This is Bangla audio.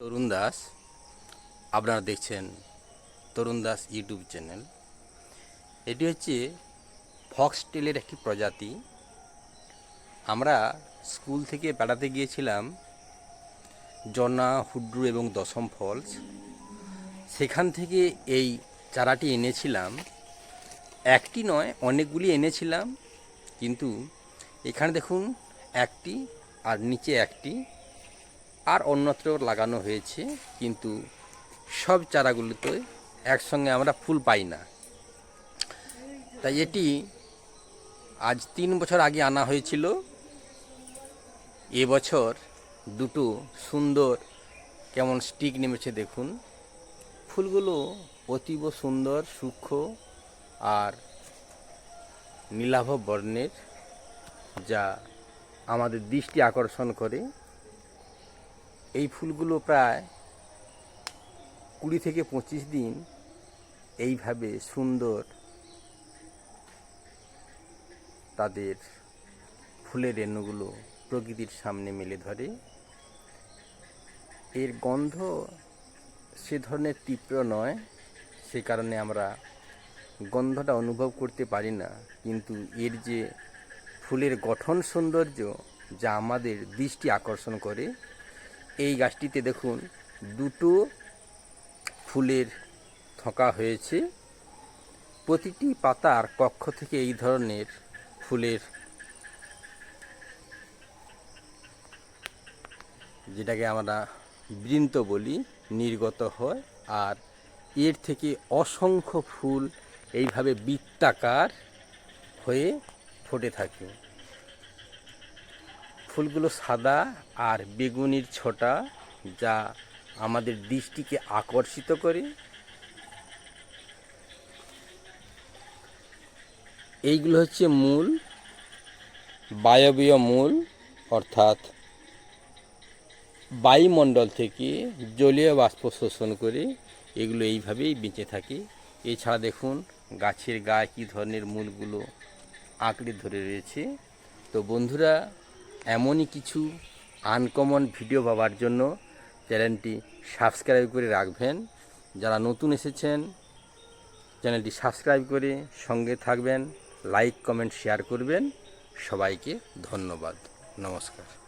তরুণ দাস, আপনারা দেখছেন তরুণ দাস ইউটিউব চ্যানেল। এটি হচ্ছে ফক্সটেলের একটি প্রজাতি। আমরা স্কুল থেকে বেড়াতে গিয়েছিলাম জনা হুড্রু এবং দশম ফলস। সেখান থেকে এই চারাটি এনেছিলাম। একটি নয়, অনেকগুলি এনেছিলাম। কিন্তু এখানে দেখুন, একটি আর নিচে একটি। আর অন্যত্র লাগানো হয়েছে, কিন্তু সব চারাগুলোতে একসঙ্গে আমরা ফুল পাই না। তাই এটি আজ তিন বছর আগে আনা হয়েছিল। এবছর দুটো সুন্দর কেমন স্টিক নেমেছে দেখুন। ফুলগুলো অতীব সুন্দর, সূক্ষ্ম আর নীলাভ বর্ণের, যা আমাদের দৃষ্টি আকর্ষণ করে। এই ফুলগুলো প্রায় কুড়ি থেকে পঁচিশ দিন এইভাবে সুন্দর তাদের ফুলের রেণুগুলো প্রকৃতির সামনে মেলে ধরে। এর গন্ধ সে ধরনের তীব্র নয়, সে কারণে আমরা গন্ধটা অনুভব করতে পারি না, কিন্তু এর যে ফুলের গঠন সৌন্দর্য যা আমাদের দৃষ্টি আকর্ষণ করে এই গাছটিতে দেখুন, দুটো ফুলের থোকা হয়েছে। প্রতিটি পাতার কক্ষ থেকে এই ধরনের ফুলের যেটাকে আমরা বৃন্ত বলি, নির্গত হয়। আর এর থেকে অসংখ্য ফুল এইভাবে বৃত্তাকার হয়ে ফুটে থাকে। ফুলগুলো সাদা আর বেগুনির ছোটা যা আমাদের দৃষ্টিকে আকর্ষিত করে। এইগুলো হচ্ছে মূল, বায়বীয় মূল, অর্থাৎ বায়ুমণ্ডল থেকে জলীয় বাষ্প শোষণ করে এগুলো এইভাবেই বেঁচে থাকে। এছাড়া দেখুন, গাছের গায়ে কী ধরনের মূলগুলো আঁকড়ে ধরে রয়েছে। তো বন্ধুরা এমনই কিছু আনকমন ভিডিও পাওয়ার জন্য চ্যানেলটি সাবস্ক্রাইব করে রাখবেন। যারা নতুন এসেছেন, চ্যানেলটি সাবস্ক্রাইব করে সঙ্গে থাকবেন লাইক কমেন্ট শেয়ার করবেন। সবাইকে ধন্যবাদ। নমস্কার।